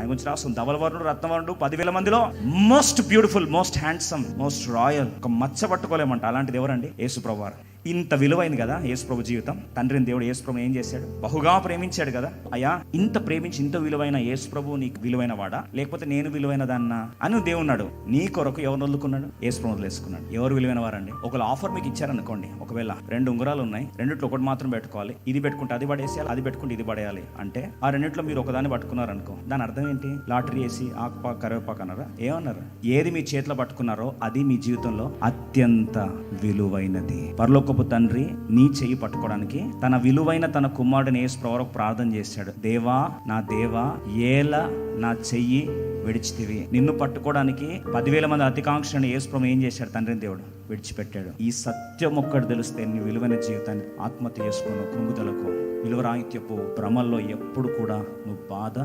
ఆయన గురించి రాస్తుంది ధవలవర్ణుడు రత్నవర్ణుడు పదివేల మందిలో most beautiful most handsome most royal ఒక మచ్చ పట్టుకోలేమంట. అలాంటిది ఎవరండి? యేసు ప్రభు ఇంత విలువైంది కదా యేసుప్రభు జీవితం. తండ్రిని దేవుడు యేసుప్రభు ఏం చేశాడు? బహుగా ప్రేమించాడు కదా. అయ్యా ఇంత ప్రేమించి ఇంత విలువైన యేసుప్రభు నీకు విలువైన వాడా? లేకపోతే నేను విలువైన దాన్నా? అని దేవున్నాడు నీ కొరకు ఎవరు వదులుకున్నాడు? యేసుప్రభు వదిలేసుకున్నాడు. ఎవరు విలువైన వారండి? ఒకవేళ ఆఫర్ మీకు ఇచ్చారనుకోండి. ఒకవేళ రెండు ఉంగరాలు ఉన్నాయి. రెండిట్లో ఒకటి మాత్రం పెట్టుకోవాలి. ఇది పెట్టుకుంటే అది పడేసేయాలి. అది పెట్టుకుంటే ఇది పడేయాలి. అంటే ఆ రెండిట్లో మీరు ఒకదాన్ని పట్టుకున్నారు అనుకో దాని అర్థం ఏంటి? లాటరీ వేసి ఆకుపాకు కరివేపాకు అన్నారా? ఏమన్నారు? ఏది మీ చేతిలో పట్టుకున్నారో అది మీ జీవితంలో అత్యంత విలువైనది. పరలోకపు తండ్రి నీ చెయ్యి పట్టుకోవడానికి తన విలువైన తన కుమారుడిని యేసు ప్రవరకు ప్రార్థన చేశాడు. దేవా నా దేవా ఏల నా చెయ్యి విడిచితివి. నిన్ను పట్టుకోవడానికి పదివేల మంది అతికాంక్షను యేసుప్రభు ఏం చేశాడు? తండ్రిని దేవుడు విడిచిపెట్టాడు. ఈ సత్యం ఒక్కటి తెలిస్తే నీ విలువైన జీవితాన్ని ఆత్మహత్య చేసుకుని కృంగుదలకు విలువరాహిత్యపు భ్రమల్లో ఎప్పుడు కూడా నువ్వు బాధ